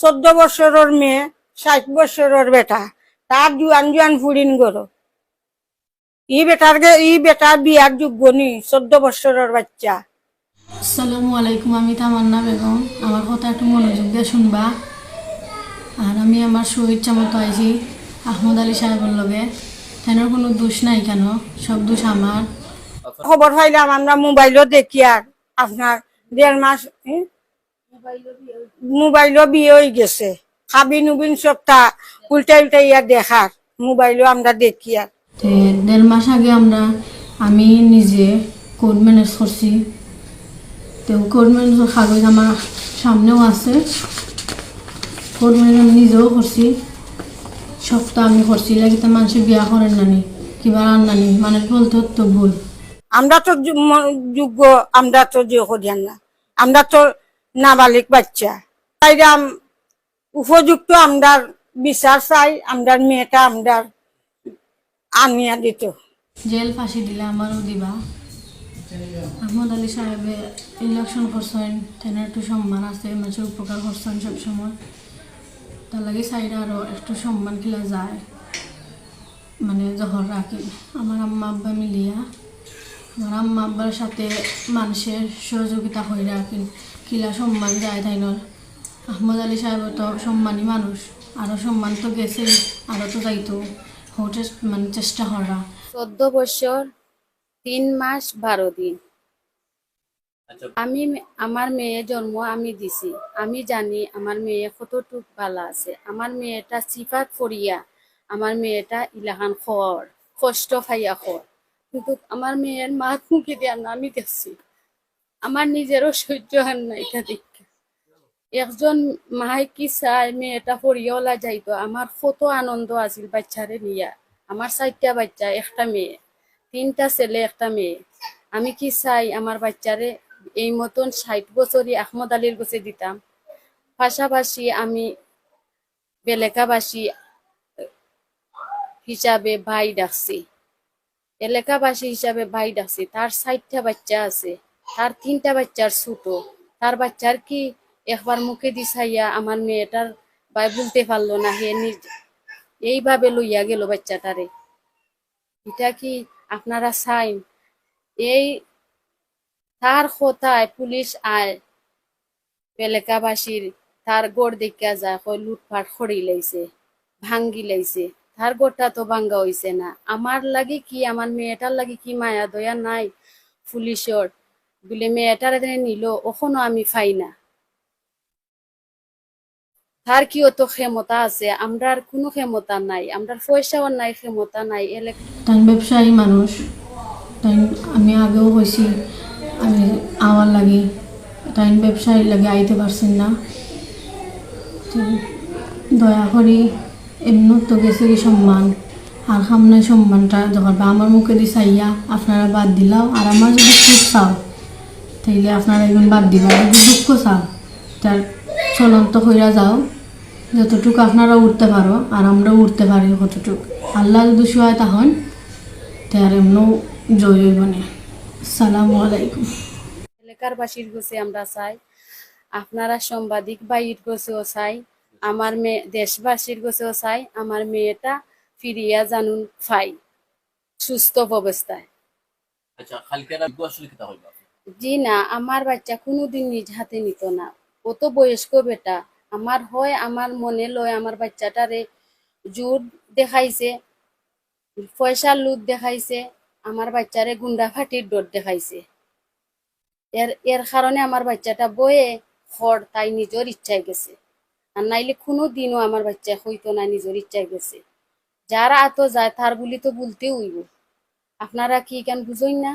চোদ্দ বছরের মেয়ে ষাট বছরের বেটা। তার জুয়ান জুয়ান ফুরিন গরো। ই বেটার ই বেটার বিয়ার যোগ্য নি চোদ্দ বছরের বাচ্চা। আসসালামু আলাইকুম আমি তামান্না বেগম। আমার কথা একটু মনোযোগ দিয়ে শুনবা। আর আমি আমার সুইচ্ছা মতো আইছি আহমদ আলী সাহেবের লগে। তেনার কোনো দোষ নাই কেন? সব দোষ আমার। খবর পাইলাম আমরা মোবাইলও দেখি আর আপনার দেড় মাস? মোবাইলও বিয়ে হয়ে গেছে। খাবিন উবিন সবটা উল্টা উল্টা ইয়া দেখার মোবাইলও আমরা দেখি আর দেড় মাস আগে আমরা আমি নিজে কোড ম্যানেজ করছি। তো কোড ম্যানেজের কাগজ আমার সামনেও আছে। কোড ম্যানেজ নিজেও করছি। সবটা আমি করছি লাগিতে মানুষের বিয়া করেন নানি কিবা আর নানি মানে বলতে তো ভুল। আমরা তো যোগ্য আমরা তো যে করিয়ান না। আমরা তো নাবালিক বাচ্চা। তাই উপযুক্ত আমরা বিচার চাই আমরা মেয়েটা আমরা আনিয়া দিত। জেল ফাঁসি দিলে আমারও দিবা। আহমদ আলী সাহেবে ইলেকশন করছেন তেনার একটু সম্মান আছে মানুষের উপকার করছেন সবসময়। তার লাগে সাইড আরও একটু সম্মান কিলা যায়। মানে জহর রাখি। আমার আম্মা আব্বা মিলিয়া আম্মা আব্বার সাথে মানুষের সহযোগিতা হয়ে রাখি কিলা সম্মান যায় তাইনর। আহমদ আলী সাহেব তো সম্মানী মানুষ আরও সম্মান তো গেছে আরও তো যাইতো। হোটেল মানে চেষ্টা করা চোদ্দ বছর তিন মাস বারো দিন। আমি মে- আমার মেয়ে জন্ম আমি দিছি। আমি জানি আমার মেয়ে কতটুক ভালো আছে। আমার মেয়েটা সিফাত ফরিয়া আমার মেয়েটা ইলাহান খর কষ্ট খাইয়া খর। কিন্তু আমার মেয়ের মাত মুখে দিয়া না, আমি দেখছি আমার নিজেরও সহ্য হয় না এটা দেখে। একজন মাই কি চায়, মেয়েটা পড়িয়াওলা যাইতো আমার কত আনন্দ আছিল বাচ্চারে নিয়া। আমার চারটা বাচ্চা, একটা মেয়ে। তিনটা ছেলে, একটা মেয়ে। আমি কি চাই আমার বাচ্চারে এই মতন ষাট বছরই আহমদ আলীর কাছে দিতাম? পাশাপাশি আমি বেলেকাবাসী হিসাবে ভাই ডাকছি। এলাকাবাসী হিসাবে ভাই ডাকছি তার ষাটটা বাচ্চা আছে, তার তিনটা বাচ্চার ছোট। তার বাচ্চার কি একবার মুখে দিছাইয়া আমার মেয়েটার ভাই বলতে পারল না, হে নিজ এইভাবে লইয়া গেল বাচ্চাটারে। এটা কি আপনারা চাইন? এই তার কথায় পুলিশ আয়। এলাকাবাসীর তার গড় দেখা যায় লুটপাট খড়ি লাইছে, ভাঙ্গি লাইছে। তার গোটা তো ভাঙ্গা হইছে না। আমার লাগে কি, আমার মেয়েটার লাগে কি মায়া দয়া নাই? পুলিশর বলে মেয়েটার এখানে নিল, ওখনো আমি পাই না। তার কি অত ক্ষমতা আছে? আমরার কোনো ক্ষমতা নাই। আমরার পয়সাও নাই, ক্ষমতা নাই তাই ব্যবসায়ী মানুষ। তাই আমি আগেও কইছি, আমি আওয়ার লাগে তাই ব্যবসায়ীর লাগে আইতে পারছেন না। দয়া করি এমনি তো গেছে কি সম্মান? আর সামনে সম্মানটা যখন বা আমার মুখে দি চাইয়া আপনারা বাদ দিলাও। আর আমার যদি সুখ চাও, তাইলে আপনারা এখন বাদ দিবা যদি দুঃখ চাও, তার চলন্ত হইয়া যাও। যতটুকু আপনারা উঠতে পারো, আর আমরাও উঠতে পারি কতটুকু আল্লাহ যদি সহায় তখন তার এমনও জয় হইব না। সালামু আলাইকুম। এলাকার বাসীর গোছে আমরা চাই, আপনারা সাংবাদিক বাইর গোছেও চাই আমার মেয়ে দেশবাসীর গোছেও চাই আমার মেয়েটা ফিরিয়া জানুন ফাই সুস্থ অবস্থায়। আচ্ছা জি না আমার বাচ্চা কোনোদিন নিজ হাতে নিত না। ও তো বয়স্ক বেটা আমার হয় আমার মনে লয় আমার বাচ্চাটারে জোর দেখাইছে পয়সার লুট দেখাইছে আমার বাচ্চারে গুন্ডা ফাটির ডর দেখাইছে। এর এর কারণে আমার বাচ্চাটা বয়ে খড় তাই নিজের ইচ্ছায় গেছে। আর নাইলে কোনো দিনও আমার বাচ্চা হইতো না, নিজের ইচ্ছায় গেছে। যারা আত যায়, তার বলি তো বলতে হইব। আপনারা কি কেন বুঝইন না?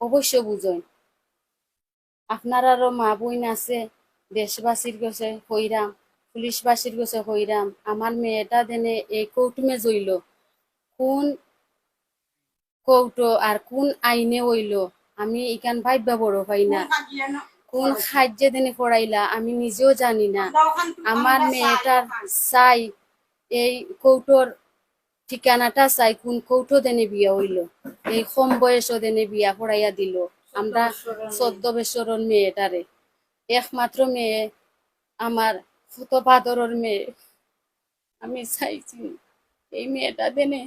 অবশ্য বুঝইন আপনারারও মা বোন আছে, দেশবাসীর গেছে হইরাম, পুলিশবাসীর গেছে হইরাম, আমার মেয়েটা দেনে এই কৌটুমে জইল। কোন কৌটো আর কোন আইনে হইল, আমি ইকান ভাইবা বড় পাই না। কোন খাদ্যে দেনে পড়াইলা আমি নিজেও জানি না। আমার মেয়েটার চাই এই কৌটোর ঠিকানাটা চাই কোন কৌটো দেনে বিয়া হইল। এই কম বয়স দেনে বিয়া পড়াইয়া দিল। আমরা চোদ্দ বছরের মেয়েটারে। একমাত্র মেয়ে আমার কত বাদরের মেয়ে। আমি চাইছি এই মেয়েটা দেনে